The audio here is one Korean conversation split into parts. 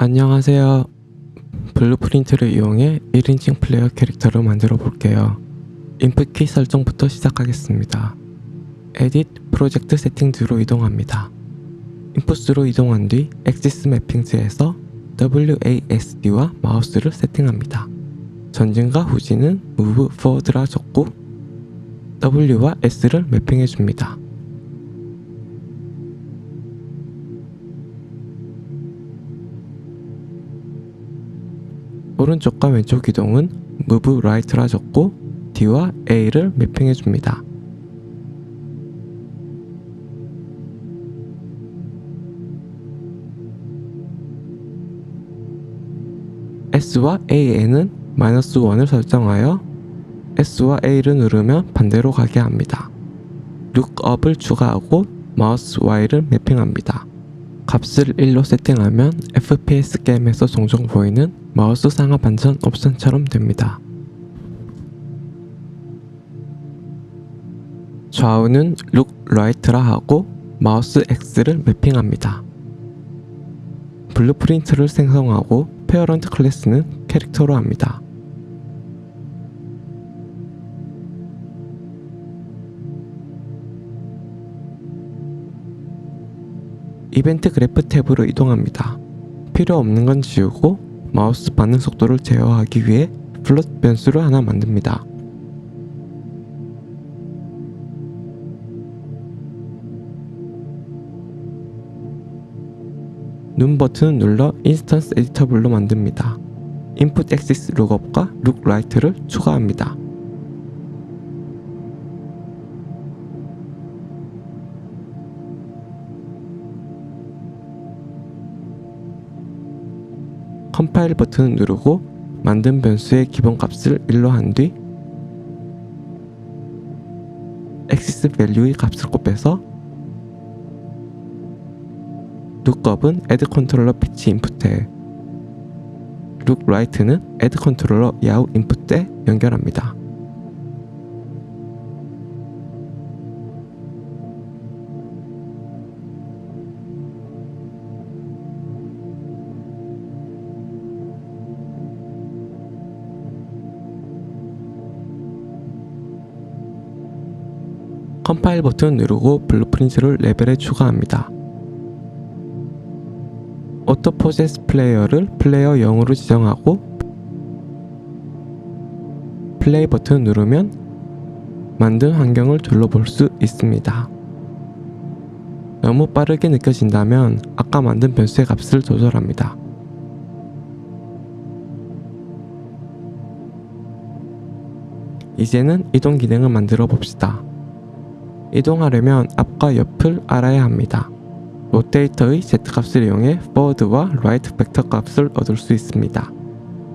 안녕하세요. 블루프린트를 이용해 1인칭 플레이어 캐릭터를 만들어 볼게요. 인풋 키 설정부터 시작하겠습니다. 에딧 프로젝트 세팅즈로 이동합니다. 인풋으로 이동한 뒤 엑시스 매핑즈에서 WASD와 마우스를 세팅합니다. 전진과 후진은 Move Forward라 적고 W와 S를 매핑해 줍니다. 오른쪽과 왼쪽 이동은 Move Right라 적고 D와 A를 매핑해 줍니다. S와 AN은 마이너스 1을 설정하여 S와 A를 누르면 반대로 가게 합니다. 룩업을 추가하고 마우스 Y를 매핑합니다. 값을 1로 세팅하면 FPS 게임에서 종종 보이는 마우스 상하 반전 옵션처럼 됩니다. 좌우는 룩 라이트라 하고 마우스 X를 매핑합니다. 블루프린트를 생성하고 페어런트 클래스는 캐릭터로 합니다. 이벤트 그래프 탭으로 이동합니다. 필요 없는 건 지우고 마우스 반응 속도를 제어하기 위해 플롯 변수를 하나 만듭니다. 눈 버튼을 눌러 인스턴스 에디터블로 만듭니다. 엑시스 룩업과 룩 라이트를 추가합니다. 컴파일 버튼을 누르고 만든 변수의 기본값을 1로 한뒤 엑시스 밸류의 값을 곱해서 룩업은 add 컨트롤러 피치 인풋에 룩 라이트는 add 컨트롤러 야후 인풋에 연결합니다. 컴파일 버튼 누르고 블루프린트를 레벨에 추가합니다. 오토 포제스 플레이어를 플레이어 0으로 지정하고 플레이 버튼 누르면 만든 환경을 둘러볼 수 있습니다. 너무 빠르게 느껴진다면 아까 만든 변수의 값을 조절합니다. 이제는 이동 기능을 만들어 봅시다. 이동하려면 앞과 옆을 알아야 합니다. 로테이터의 Z값을 이용해 forward와 right 벡터 값을 얻을 수 있습니다.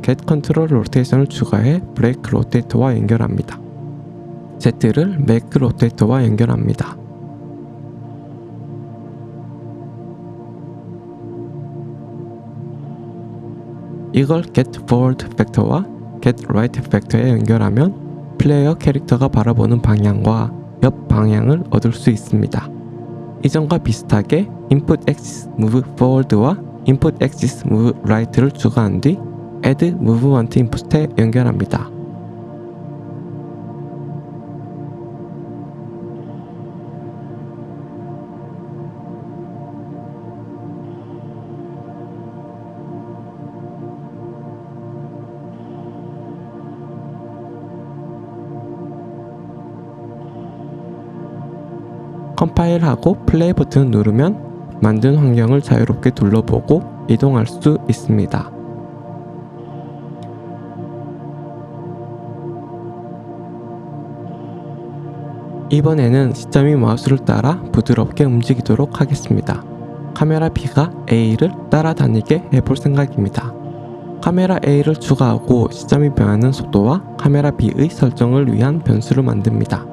get control rotation을 추가해 break rotator와 연결합니다. Z를 make rotator와 연결합니다. 이걸 get forward 벡터와 get right 벡터에 연결하면 플레이어 캐릭터가 바라보는 방향과 옆 방향을 얻을 수 있습니다. 이전과 비슷하게 input axis move forward와 input axis move right를 추가한 뒤 add move want input에 연결합니다. 컴파일하고 플레이 버튼을 누르면 만든 환경을 자유롭게 둘러보고 이동할 수 있습니다. 이번에는 시점이 마우스를 따라 부드럽게 움직이도록 하겠습니다. 카메라 B가 A를 따라다니게 해볼 생각입니다. 카메라 A를 추가하고 시점이 변하는 속도와 카메라 B의 설정을 위한 변수를 만듭니다.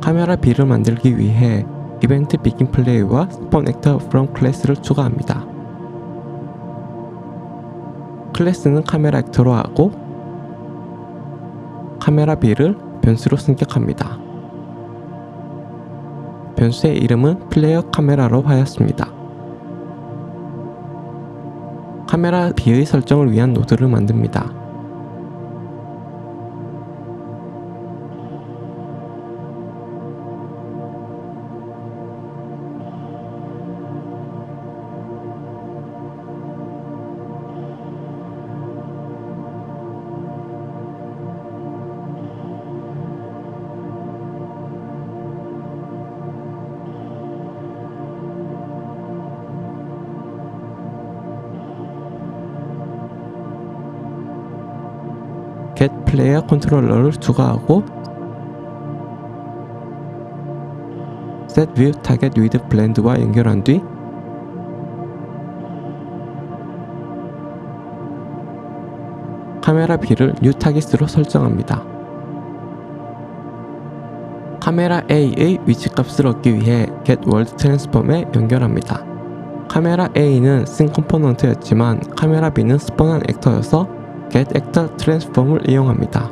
카메라 B를 만들기 위해 이벤트 비긴 플레이와 스폰 액터 from 클래스를 추가합니다. 클래스는 카메라 액터로 하고 카메라 B를 변수로 승격합니다. 변수의 이름은 플레이어 카메라로 하였습니다. 카메라 B의 설정을 위한 노드를 만듭니다. Get 플레이어 컨트롤러를 추가하고 set view target with blend와 연결한 뒤 카메라 B를 new target으로 설정합니다. 카메라 A의 위치값을 얻기 위해 get world transform에 연결합니다. 카메라 A는 씬 컴포넌트였지만 카메라 B는 스폰한 액터여서 get actor transform을 이용합니다.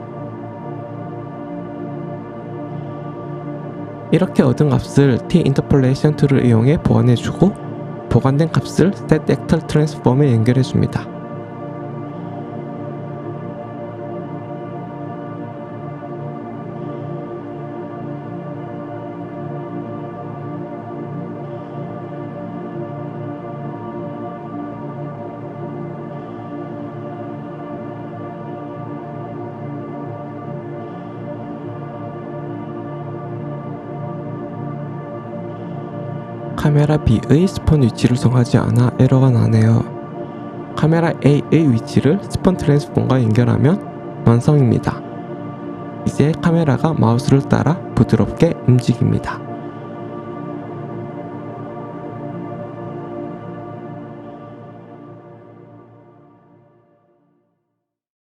이렇게 얻은 값을 t interpolation 툴을 이용해 보완해주고 보관된 값을 set actor transform에 연결해줍니다. 카메라 B의 스폰 위치를 정하지 않아 에러가 나네요. 카메라 A의 위치를 스폰 트랜스폼과 연결하면 완성입니다. 이제 카메라가 마우스를 따라 부드럽게 움직입니다.